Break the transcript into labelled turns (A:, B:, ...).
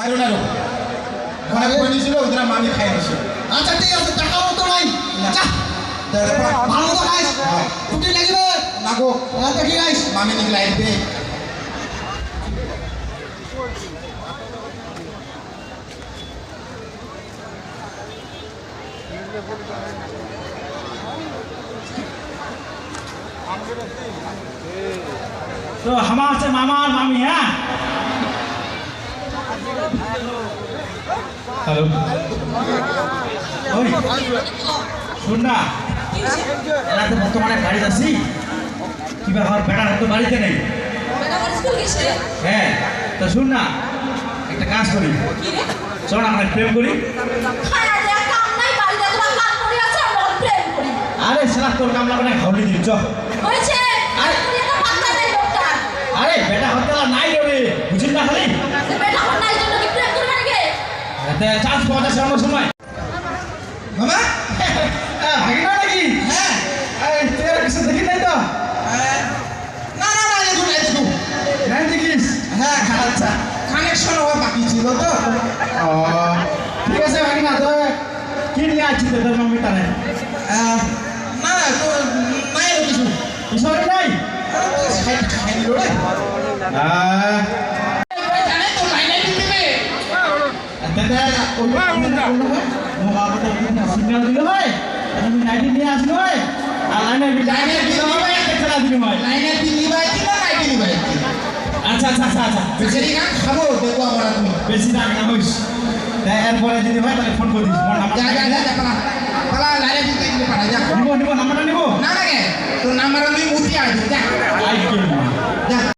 A: মারো না ঘরে করে নিয়েছিল ওদের মামি খাই দিছে
B: আচ্ছা ঠিক আছে টাকা মতো নাই। যা। ভালো মতো খাইস। ছুটি লাগবে।
A: না
B: আচ্ছা ঠিক আছে
A: মামি নিকে লাইট
C: তো আমার আছে মামা আর মামি হ্যাঁ? হ্যালো ওই শুন না রাতে বর্তমানে বাড়ি যাচ্ছি কি ব্যাপার বেড়া তো বাড়িতে নেই। হ্যাঁ তো শুন না একটা কাজ করি। চল না আমরা প্রেম করি। আরে সারা তোর কামলা করে খাওয়ালি দিন আরে বেটা হতে নাই রে বুঝিস না খালি চান্স পাওয়া যাচ্ছে অন্য সময়
A: মামা
C: ভাগিনা নাকি
A: হ্যাঁ
C: এই কিছু দেখি নাই তো
A: না না না এই দেখুন
C: নাই দেখিস
A: হ্যাঁ আচ্ছা কানেকশন হওয়া বাকি ছিল তো
C: ঠিক আছে ভাগিনা তো কি নিয়ে আছিস তোর মাম্মি টানে
A: আহ, না তো নাই রে কিছু
C: নাই
A: খাই রে
C: সিগন্যাল দিলে হয় আমি নাইটি নিয়ে আসলো হয় আর লাইনে লাইনে দিলে হয় একটা খেলা দিলে হয়
A: লাইনে দিলি বাই কি না নাই দিলি বাই
C: আচ্ছা আচ্ছা আচ্ছা আচ্ছা বেশি
A: গান খাব দেখব আমরা তুমি
C: বেশি দাম না হইস তাই এরপরে যদি হয় তাহলে ফোন করে দিস ফোন নাম্বার
A: যা যা যা পালা পালা লাইনে দিতে দিতে পারা যা
C: নিব নিব নাম্বারটা নিব
A: না না আমি
C: কেউ
A: যা